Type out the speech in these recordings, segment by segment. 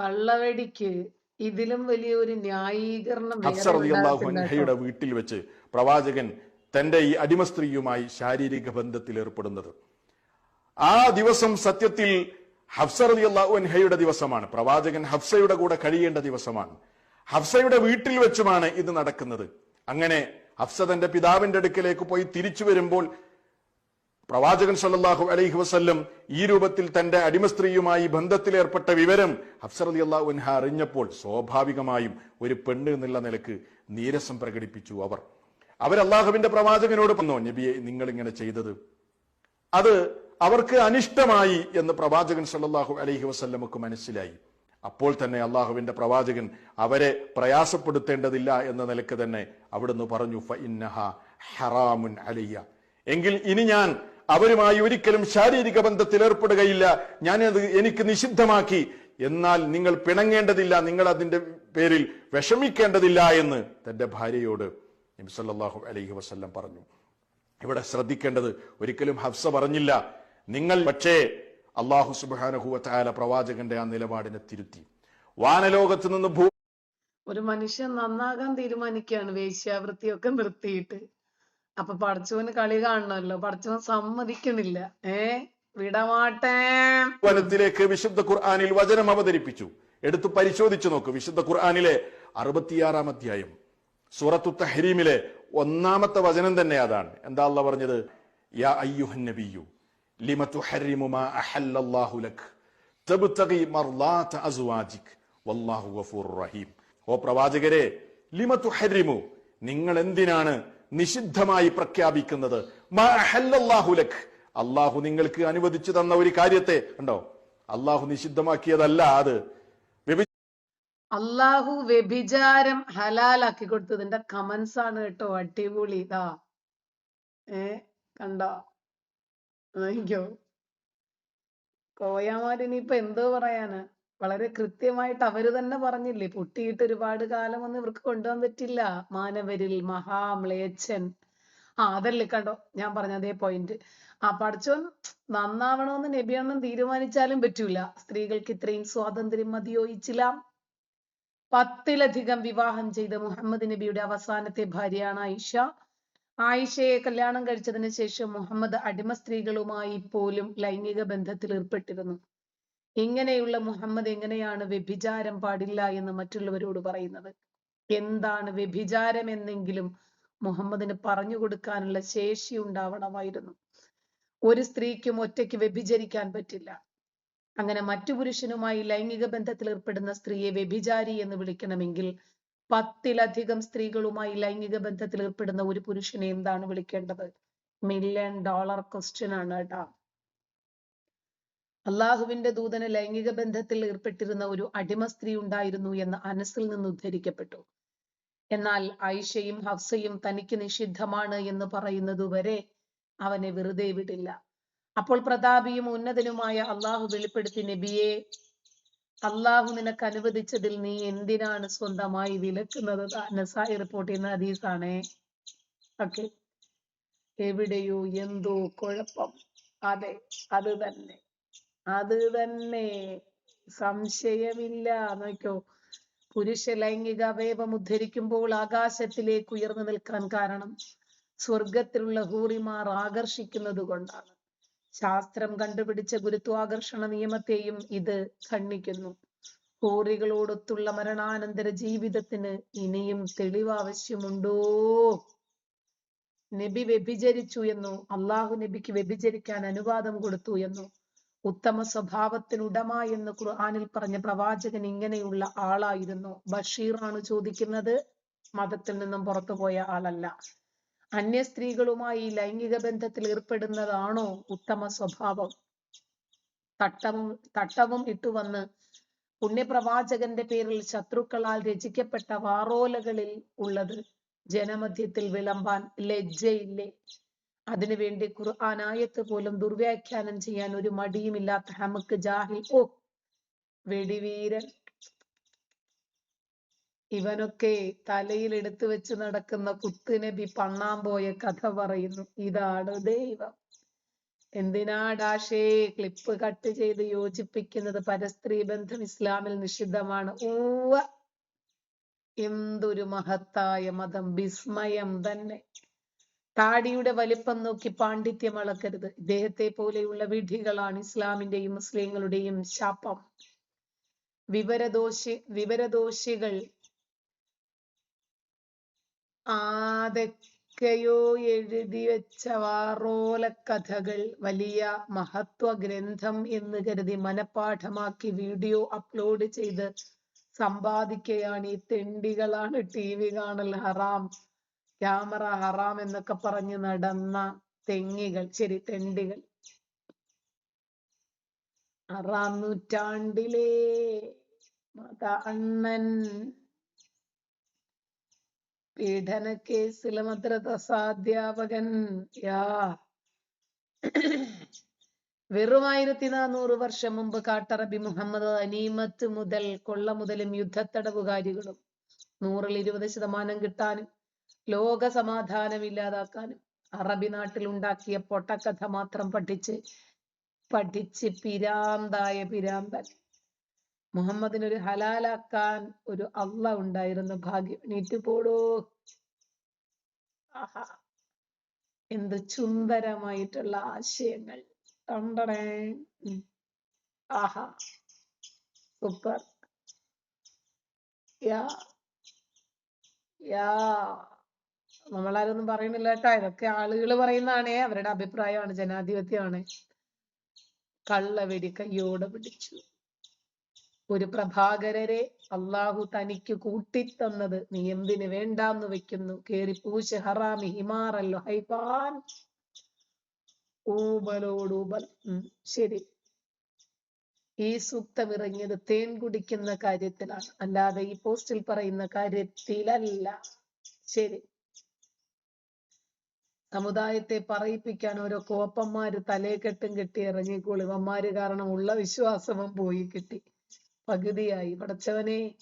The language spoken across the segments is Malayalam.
കള്ളവെടിക്ക് ഇതിലും വലിയൊരു ന്യായീകരണം ഹഫ്സ റളിയല്ലാഹു അൻഹയുടെ വീട്ടിൽ വെച്ച് പ്രവാചകൻ തന്റെ ഈ അടിമ സ്ത്രീയുമായി ശാരീരിക ബന്ധത്തിൽ ഏർപ്പെടുന്നത്. ആ ദിവസം സത്യത്തിൽ ഹഫ്സ റളിയല്ലാഹു അൻഹയുടെ ദിവസമാണ്. പ്രവാചകൻ ഹഫ്സയുടെ കൂടെ കഴിയേണ്ട ദിവസമാണ്. ഹഫ്സയുടെ വീട്ടിൽ വെച്ചുമാണ് ഇത് നടക്കുന്നത്. അങ്ങനെ ഹഫ്സ തന്റെ പിതാവിന്റെ അടുക്കലേക്ക് പോയി തിരിച്ചു വരുമ്പോൾ പ്രവാചകൻ സല്ലാഹു അലൈഹി വസ്ല്ലം ഈ രൂപത്തിൽ തന്റെ അടിമ സ്ത്രീയുമായി ബന്ധത്തിലേർപ്പെട്ട വിവരം ഹഫ്സർ അലി അള്ളാഹു ഉൻഹ അറിഞ്ഞപ്പോൾ സ്വാഭാവികമായും ഒരു പെണ്ണ് എന്നുള്ള നിലയ്ക്ക് നീരസം പ്രകടിപ്പിച്ചു അവർ. അവർ അള്ളാഹുവിന്റെ പ്രവാചകനോട് പറഞ്ഞോ നബിയെ നിങ്ങൾ ഇങ്ങനെ ചെയ്തത് അത് അവർക്ക് അനിഷ്ടമായി എന്ന് പ്രവാചകൻ സല്ലാഹു അലൈഹി വസല്ലമക്ക് മനസ്സിലായി. അപ്പോൾ തന്നെ അള്ളാഹുവിന്റെ പ്രവാചകൻ അവരെ പ്രയാസപ്പെടുത്തേണ്ടതില്ല എന്ന നിലയ്ക്ക് തന്നെ അവിടുന്ന് പറഞ്ഞു "ഫ ഇന്നഹ ഹറാമുൻ അലയ്യ. എങ്കിൽ ഇനി ഞാൻ അവരുമായി ഒരിക്കലും ശാരീരിക ബന്ധത്തിൽ ഏർപ്പെടുകയില്ല. ഞാനത് എനിക്ക് നിഷിദ്ധമാക്കി. എന്നാൽ നിങ്ങൾ പിണങ്ങേണ്ടതില്ല നിങ്ങൾ അതിന്റെ പേരിൽ വിഷമിക്കേണ്ടതില്ല എന്ന് തന്റെ ഭാര്യയോട് നബി അലൈഹി വസല്ലം പറഞ്ഞു. ഇവിടെ ശ്രദ്ധിക്കേണ്ടത് ഒരിക്കലും ഹഫ്സ പറഞ്ഞില്ല. നിങ്ങൾ പക്ഷേ അള്ളാഹു സുബാനഹുല പ്രവാചകന്റെ ആ നിലപാടിനെ തിരുത്തി. വാനലോകത്ത് നിന്ന് ഭൂ ഒരു മനുഷ്യൻ നന്നാകാൻ തീരുമാനിക്കുകയാണ്. വേശ്യാവൃത്തിയൊക്കെ നിർത്തിയിട്ട്. അപ്പൊ പടച്ചവന് കളി കാണണമല്ലോ. പടച്ചവൻ സമ്മതിക്കണില്ല. ഏ? വിടമാട്ടേ. വനത്തിലേക്ക് വിശുദ്ധ ഖുർആാനിൽ വചനം അവതരിപ്പിച്ചു. എടുത്തു പരിശോധിച്ചു നോക്ക്. വിശുദ്ധ ഖുർആാനിലെ അറുപത്തിയാറാം അധ്യായം. സൂറത്തു തഹരീമിലെ ഒന്നാമത്തെ വചനം തന്നെ അതാണ്. എന്താ അല്ല പറഞ്ഞത്? ലിമ അഹല്ലല്ലാഹു ലക് മർലാത വല്ലാഹു ഗഫൂർ റഹീം. ഓ പ്രവാചകരെ ലിമ തുഹരിമു നിങ്ങൾ എന്തിനാണ് നിഷിദ്ധമായി പ്രഖ്യാപിക്കുന്നത്. അള്ളാഹു നിങ്ങൾക്ക് അനുവദിച്ചു തന്ന ഒരു കാര്യത്തെ ഉണ്ടോ അള്ളാഹു നിഷിദ്ധമാക്കിയതല്ല അത്. അള്ളാഹു വ്യഭിചാരം ഹലാലാക്കി കൊടുത്തതിന്റെ കമന്റ്സ് ആണ് കേട്ടോ. അടിപൊളി. ഇതാ. ഏ കണ്ടോ? കോയമാരി കോയാമാരിനി ഇപ്പൊ എന്തോ പറയാന്? വളരെ കൃത്യമായിട്ട് അവർ തന്നെ പറഞ്ഞില്ലേ പൊട്ടിയിട്ട് ഒരുപാട് കാലം ഒന്നും ഇവർക്ക് കൊണ്ടുപോകാൻ പറ്റില്ല. മാനവരിൽ മഹാമ്ലേച്ഛൻ ആ അതല്ലേ കണ്ടോ? ഞാൻ പറഞ്ഞ അതേ പോയിന്റ് ആ പഠിച്ചോൻ നന്നാവണമെന്ന് നബിയണ്ണം തീരുമാനിച്ചാലും പറ്റൂല. സ്ത്രീകൾക്ക് ഇത്രയും സ്വാതന്ത്ര്യം മതിയോ ഇസ്ലാം പത്തിലധികം വിവാഹം ചെയ്ത മുഹമ്മദ് നബിയുടെ അവസാനത്തെ ഭാര്യയാണ് ആയിഷ. ആയിഷയെ കല്യാണം കഴിച്ചതിന് ശേഷം മുഹമ്മദ് അടിമ സ്ത്രീകളുമായി പോലും ലൈംഗിക ബന്ധത്തിൽ ഏർപ്പെട്ടിരുന്നു. ഇങ്ങനെയുള്ള മുഹമ്മദ് എങ്ങനെയാണ് വ്യഭിചാരം പാടില്ല എന്ന് മറ്റുള്ളവരോട് പറയുന്നത്? എന്താണ് വ്യഭിചാരം എന്നെങ്കിലും മുഹമ്മദിന് പറഞ്ഞു കൊടുക്കാനുള്ള ശേഷി ഉണ്ടാവണമായിരുന്നു. ഒരു സ്ത്രീക്കും ഒറ്റയ്ക്ക് വ്യഭിചരിക്കാൻ പറ്റില്ല. അങ്ങനെ മറ്റു പുരുഷനുമായി ലൈംഗിക ബന്ധത്തിൽ ഏർപ്പെടുന്ന സ്ത്രീയെ വ്യഭിചാരി എന്ന് വിളിക്കണമെങ്കിൽ പത്തിലധികം സ്ത്രീകളുമായി ലൈംഗിക ബന്ധത്തിൽ ഏർപ്പെടുന്ന ഒരു പുരുഷനെ എന്താണ് വിളിക്കേണ്ടത്? മില്യൺ ഡോളർ ക്വസ്റ്റ്യൻ ആണ് കേട്ടാ. അള്ളാഹുവിന്റെ ദൂതന് ലൈംഗിക ബന്ധത്തിൽ ഏർപ്പെട്ടിരുന്ന ഒരു അടിമ സ്ത്രീ ഉണ്ടായിരുന്നു എന്ന് അനസിൽ നിന്ന് ഉദ്ധരിക്കപ്പെട്ടു. എന്നാൽ ആയിഷയും ഹഫ്സയും തനിക്ക് നിഷിദ്ധമാണ് എന്ന് പറയുന്നതുവരെ അവനെ വെറുതെ വിടില്ല. അപ്പോൾ പ്രതാപിയും ഉന്നതനുമായ അള്ളാഹു വെളിപ്പെടുത്തി നബിയെ അള്ളാഹു നിനക്ക് അനുവദിച്ചതിൽ നീ എന്തിനാണ് സ്വന്തമായി വിലക്കുന്നത്? നസായി റിപ്പോർട്ട് ചെയ്യുന്ന ഹദീസാണേ. ഓക്കെ എവിടെയോ എന്തോ കുഴപ്പം. അതെ അത് തന്നെ. അത് തന്നെ. സംശയമില്ല. നോക്കോ. പുരുഷ ലൈംഗിക അവയവം ഉദ്ധരിക്കുമ്പോൾ ആകാശത്തിലേക്ക് ഉയർന്നു നിൽക്കാൻ കാരണം സ്വർഗത്തിലുള്ള ഹൂറിമാർ ആകർഷിക്കുന്നത് കൊണ്ടാണ്. ശാസ്ത്രം കണ്ടുപിടിച്ച ഗുരുത്വാകർഷണ നിയമത്തെയും ഇത് ഖണ്ഡിക്കുന്നു. ഹൂറികളോടൊത്തുള്ള മരണാനന്തര ജീവിതത്തിന് ഇനിയും തെളിവ് ആവശ്യമുണ്ടോ നബി വ്യഭിചരിച്ചു എന്നോ അള്ളാഹു നബിക്ക് വ്യഭിചരിക്കാൻ അനുവാദം കൊടുത്തു എന്നോ. ഉത്തമ സ്വഭാവത്തിനുടമ എന്ന് ഖുർആനിൽ പറഞ്ഞ പ്രവാചകൻ ഇങ്ങനെയുള്ള ആളായിരുന്നു. ബഷീറാണ് ചോദിക്കുന്നത്. മതത്തിൽ നിന്നും പുറത്തുപോയ ആളല്ല. അന്യ സ്ത്രീകളുമായി ലൈംഗിക ബന്ധത്തിൽ ഏർപ്പെടുന്നതാണോ ഉത്തമ സ്വഭാവം? തട്ടവും തട്ടവും ഇട്ടുവന്ന് പുണ്യപ്രവാചകന്റെ പേരിൽ ശത്രുക്കളാൽ രചിക്കപ്പെട്ട വാറോലകളിൽ ഉള്ളത് ജനമധ്യത്തിൽ വിളമ്പാൻ ലജ്ജയില്ലേ? അതിനുവേണ്ടി ഖുർആൻ ആയത്ത് പോലും ദുർവ്യാഖ്യാനം ചെയ്യാൻ ഒരു മടിയുമില്ലാത്ത ഹമക്ക് ജാഹിൽ ഓ വെടിവീരൻ. ഇവനൊക്കെ തലയിൽ എടുത്തു വെച്ച് നടക്കുന്ന കുത്തുനബി പണ്ണാൻ പോയ കഥ പറയുന്നു. ഇതാണ് ദൈവം. എന്തിനാടാശേ ക്ലിപ്പ് കട്ട് ചെയ്ത് യോജിപ്പിക്കുന്നത് പരസ്ത്രീ ബന്ധം ഇസ്ലാമിൽ നിഷിദ്ധമാണ്. ഊവ എന്തൊരു മഹത്തായ മതം വിസ്മയം തന്നെ. താടിയുടെ വലിപ്പം നോക്കി പാണ്ഡിത്യം അളക്കരുത്. ഇദ്ദേഹത്തെ പോലെയുള്ള വിധികളാണ് ഇസ്ലാമിന്റെയും മുസ്ലിങ്ങളുടെയും ശാപം. വിവരദോഷി വിവരദോഷികൾ ആതൊക്കെയോ എഴുതി വെച്ച വാറോല കഥകൾ വലിയ മഹത്വ ഗ്രന്ഥം എന്ന് കരുതി മനഃപാഠമാക്കി വീഡിയോ അപ്ലോഡ് ചെയ്ത് സമ്പാദിക്കുകയാണ് ഈ തെണ്ടികളാണ് ടി വി കാണൽ ഹറാം. ക്യാമറ ഹറാം എന്നൊക്കെ പറഞ്ഞ് നടന്ന തെങ്ങികൾ ശരി തെണ്ടികൾ. ആറാം നൂറ്റാണ്ടിലെ അണ്ണൻ പീഡന കേസിലെ മദ്രസാധ്യാപകൻ യാ. വെറും ആയിരത്തി നാനൂറ് വർഷം മുമ്പ് കാട്ടറബി മുഹമ്മദ് അനീമത്ത് മുതൽ കൊള്ള മുതലും യുദ്ധത്തടവുകാരികളും നൂറിൽ ഇരുപത് ശതമാനം കിട്ടാനും ലോക സമാധാനം ഇല്ലാതാക്കാനും അറബി നാട്ടിൽ ഉണ്ടാക്കിയ പൊട്ടക്കഥ മാത്രം പഠിച്ച് പഠിച്ച് പിരാന്തായ പിരാന്തൻ. മുഹമ്മദിന് ഒരു ഹലാലാക്കാൻ ഒരു അള്ള ഉണ്ടായിരുന്നു ഭാഗ്യം. നീറ്റ് പോടോ. ആഹാ. എന്ത് സുന്ദരമായിട്ടുള്ള ആശയങ്ങൾ. കണ്ടണേ ആഹാ. സൂപ്പർ. യാ. യാ. നമ്മളാരൊന്നും പറയുന്നില്ല കേട്ടോ. ഇതൊക്കെ ആളുകൾ പറയുന്നതാണേ. അവരുടെ അഭിപ്രായമാണ് ജനാധിപത്യമാണ്. കള്ളവെടി കയ്യോടെ പിടിച്ചു. ഒരു പ്രഭാകരരെ അള്ളാഹു തനിക്ക് കൂട്ടിത്തന്നത് നീ എന്തിന് വേണ്ടാന്ന് വെക്കുന്നു? കേറി പൂശ് ഹറാമി ഹിമാറല്ലോ ഹൈഫാൻ. ഊബലോടൂബൽ. ശരി. ഈ സൂക്തം ഇറങ്ങിയത് തേൻ കുടിക്കുന്ന കാര്യത്തിലാണ്. അല്ലാതെ ഈ പോസ്റ്റിൽ പറയുന്ന കാര്യത്തിലല്ല. ശരി. സമുദായത്തെ പറയിപ്പിക്കാൻ ഓരോ കോപ്പന്മാര് തലേക്കെട്ടും കെട്ടി ഇറങ്ങിക്കോളും. ഇവന്മാര് കാരണം ഉള്ള വിശ്വാസവും പോയി കിട്ടി. പകുതിയായി. പടച്ചവനെ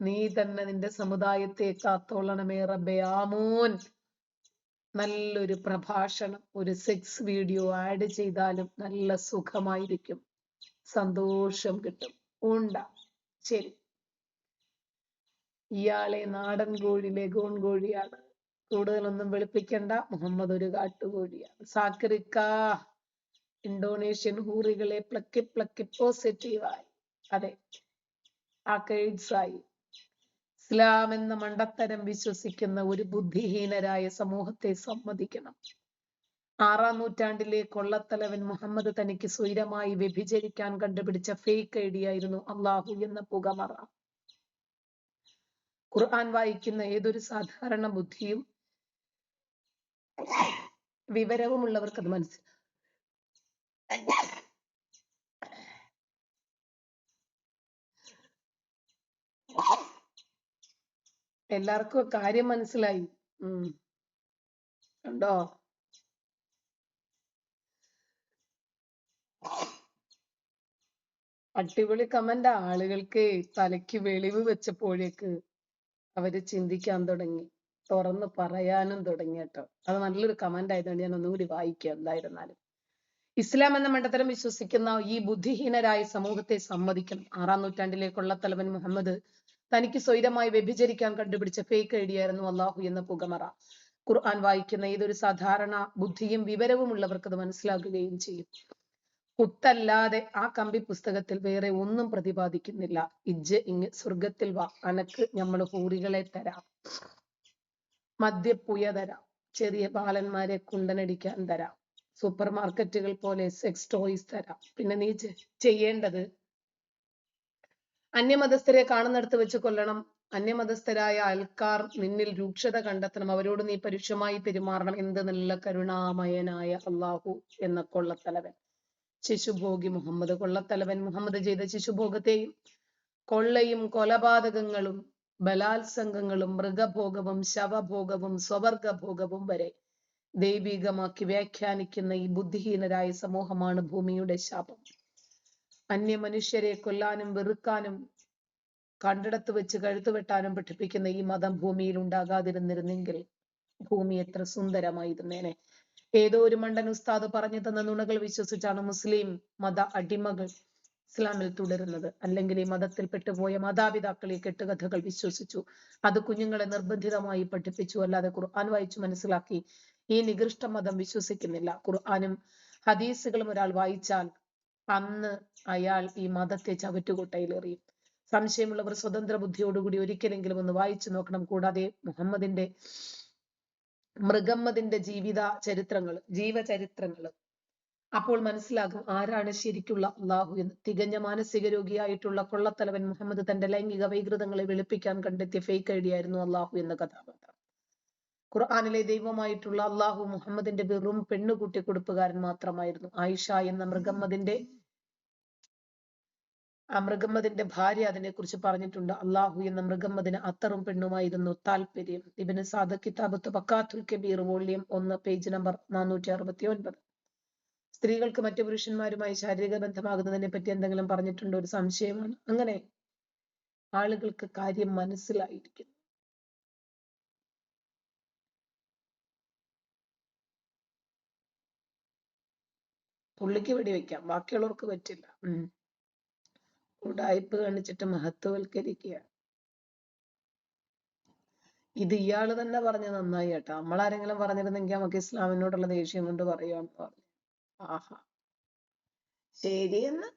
നീ തന്നെ നിന്റെ സമുദായത്തെ കാത്തോളണമേ റബ്ബെ. ആമോൻ. നല്ലൊരു പ്രഭാഷണം ഒരു സെക്സ് വീഡിയോ ആഡ് ചെയ്താലും നല്ല സുഖമായിരിക്കും. സന്തോഷം കിട്ടും. ഉണ്ട. ശരി. ഇയാളെ നാടൻ കോഴി ലഗോൺ കോഴിയാണ് കൂടുതലൊന്നും വെളുപ്പിക്കണ്ട. മുഹമ്മദ് ഒരു കാട്ടുകോഴിയാണ്. സാക്രിക്ക ഇന്തോനേഷ്യൻ ഹൂറികളെ പ്ലക്കി പ്ലക്കി പോസിറ്റീവായി അതെ ആയി. ഇസ്ലാം എന്ന മണ്ടത്തരം വിശ്വസിക്കുന്ന ഒരു ബുദ്ധിഹീനരായ സമൂഹത്തെ സമ്മതിക്കണം. ആറാം നൂറ്റാണ്ടിലെ കൊള്ളത്തലവൻ മുഹമ്മദ് തനിക്ക് സ്വൈരമായി വ്യഭിചരിക്കാൻ കണ്ടുപിടിച്ച ഫേക്ക് ഐഡിയ ആയിരുന്നു അള്ളാഹു എന്ന പുകമറ. ഖുർആൻ വായിക്കുന്ന ഏതൊരു സാധാരണ ബുദ്ധിയും വിവരവുമുള്ളവർക്ക് അത് മനസ്സിൽ എല്ലാവർക്കും കാര്യം മനസ്സിലായി. ഉം. കണ്ടോ? അടിപൊളി കമന്റ്. ആളുകൾക്ക് തലയ്ക്ക് വെളിവ് വെച്ചപ്പോഴേക്ക് അവർ ചിന്തിക്കാൻ തുടങ്ങി. തുറന്ന് പറയാനും തുടങ്ങി കേട്ടോ. അത് നല്ലൊരു കമന്റ് ആയതുകൊണ്ട് ഞാൻ ഒന്നുകൂടി വായിക്കാം എന്തായിരുന്നാലും. ഇസ്ലാം എന്ന മണ്ടത്തരം വിശ്വസിക്കുന്ന ഈ ബുദ്ധിഹീനരായ സമൂഹത്തെ സമ്മതിക്കണം. ആറാം നൂറ്റാണ്ടിലേക്കുള്ള തലവൻ മുഹമ്മദ് തനിക്ക് സ്വൈരമായി വ്യഭിചരിക്കാൻ കണ്ടുപിടിച്ച ഫേക്ക് ഐഡിയ ആയിരുന്നു അള്ളാഹു എന്ന പുകമറ. ഖുർആൻ വായിക്കുന്ന ഏതൊരു സാധാരണ ബുദ്ധിയും വിവരവും ഉള്ളവർക്ക് അത് മനസ്സിലാക്കുകയും ചെയ്യും. കുത്തല്ലാതെ ആ കമ്പി പുസ്തകത്തിൽ വേറെ ഒന്നും പ്രതിപാദിക്കുന്നില്ല. ഇജ്ജ് ഇങ് സ്വർഗത്തിൽ വാ. അനക്ക് നമ്മൾ ഹൂറികളെ തരാം. മദ്യപ്പുയ തരാം ചെറിയ ബാലന്മാരെ കുണ്ടനടിക്കാൻ തരാം. സൂപ്പർ മാർക്കറ്റുകൾ പോലെ സെക്സ് ടോയ്സ് തരാം. പിന്നെ നീ ചെയ്യേണ്ടത് അന്യമതസ്ഥരെ കാണുന്നിടത്ത് വെച്ച് കൊല്ലണം. അന്യമതസ്ഥരായ അയൽക്കാർ നിന്നിൽ രൂക്ഷത കണ്ടെത്തണം. അവരോട് നീ പരുഷമായി പെരുമാറണം. എന്ത് നല്ല കരുണാമയനായ അള്ളാഹു എന്ന കൊള്ളത്തലവൻ. ശിശുഭോഗി മുഹമ്മദ്. കൊള്ളത്തലവൻ മുഹമ്മദ് ചെയ്ത ശിശുഭോഗത്തെയും കൊള്ളയും കൊലപാതകങ്ങളും ബലാത്സംഗങ്ങളും മൃഗഭോഗവും ശവഭോഗവും സ്വവർഗഭോഗവും വരെ ദൈവികമാക്കി വ്യാഖ്യാനിക്കുന്ന ഈ ബുദ്ധിഹീനരായ സമൂഹമാണ് ഭൂമിയുടെ ശാപം. അന്യ മനുഷ്യരെ കൊല്ലാനും വെറുക്കാനും കണ്ടിടത്ത് വെച്ച് കഴുത്തു വെട്ടാനും പഠിപ്പിക്കുന്ന ഈ മതം ഭൂമിയിൽ ഉണ്ടാകാതിരുന്നിരുന്നെങ്കിൽ ഭൂമി എത്ര സുന്ദരമായിരുന്നേനെ. ഏതോ ഒരു മണ്ടൻ ഉസ്താദ് പറഞ്ഞു തന്ന നുണകൾ വിശ്വസിച്ചാണ് മുസ്ലിം മത അടിമകൾ ഇസ്ലാമിൽ തുടരുന്നത്. അല്ലെങ്കിൽ ഈ മതത്തിൽ പെട്ടുപോയ മാതാപിതാക്കൾ ഈ കെട്ടുകഥകൾ വിശ്വസിച്ചു. അത് കുഞ്ഞുങ്ങളെ നിർബന്ധിതമായി പഠിപ്പിച്ചു. അല്ലാതെ ഖുർആൻ വായിച്ചു മനസ്സിലാക്കി ഈ നികൃഷ്ട മതം വിശ്വസിക്കുന്നില്ല. ഖുർആാനും ഹദീസുകളും ഒരാൾ വായിച്ചാൽ അന്ന് അയാൾ ഈ മതത്തെ ചവറ്റുകൊട്ടയിലെറിയും സംശയമുള്ളവർ സ്വതന്ത്ര ബുദ്ധിയോടുകൂടി ഒരിക്കലെങ്കിലും ഒന്ന് വായിച്ചു നോക്കണം. കൂടാതെ മുഹമ്മദിന്റെ മൃഗമ്മദിന്റെ ജീവിത ചരിത്രങ്ങൾ ജീവചരിത്രങ്ങൾ അപ്പോൾ മനസ്സിലാകും ആരാണ് ശരിക്കുള്ള അള്ളാഹു എന്ന്. തികഞ്ഞ മാനസിക രോഗിയായിട്ടുള്ള കൊള്ളത്തലവൻ മുഹമ്മദ് തന്റെ ലൈംഗിക വൈകൃതങ്ങളെ വെളുപ്പിക്കാൻ കണ്ടെത്തിയ ഫേക്ക് ഐഡിയ ആയിരുന്നു അള്ളാഹു എന്ന കഥാപാത്രം. ഖുർആാനിലെ ദൈവമായിട്ടുള്ള അള്ളാഹു മുഹമ്മദിന്റെ വെറും പെണ്ണുകുട്ടി കൊടുപ്പുകാരൻ മാത്രമായിരുന്നു. ആയിഷ എന്ന മൃഗമ്മദിന്റെ ആ മൃഗമ്മദിന്റെ ഭാര്യ അതിനെക്കുറിച്ച് പറഞ്ഞിട്ടുണ്ട്. അള്ളാഹു എന്ന മൃഗമ്മദിന് അത്തറും പെണ്ണുമായിരുന്നു താല്പര്യം. ഇബിന് സാദ കിതാബത്ത് ബക്കാത്തുൽ കബീർ വോളിയം ഒന്ന് പേജ് നമ്പർ നാനൂറ്റി അറുപത്തി ഒൻപത്. സ്ത്രീകൾക്ക് മറ്റു പുരുഷന്മാരുമായി ശാരീരിക ബന്ധമാകുന്നതിനെ പറ്റി എന്തെങ്കിലും പറഞ്ഞിട്ടുണ്ടോ? ഒരു സംശയമാണ്. അങ്ങനെ ആളുകൾക്ക് കാര്യം മനസ്സിലായിരിക്കും പുള്ളിക്ക് വെടിവെക്കാം ബാക്കിയുള്ളവർക്ക് പറ്റില്ല. ഉടായ്പ കാണിച്ചിട്ട് മഹത്വവൽക്കരിക്കുക ഇത് ഇയാൾ തന്നെ പറഞ്ഞ നന്നായി കേട്ടോ. നമ്മളാരെങ്കിലും പറഞ്ഞിരുന്നെങ്കിൽ നമുക്ക് ഇസ്ലാമിനോടുള്ള ദേഷ്യം കൊണ്ട് പറയാന്ന് പറഞ്ഞു. ആഹാ ശരി എന്ന്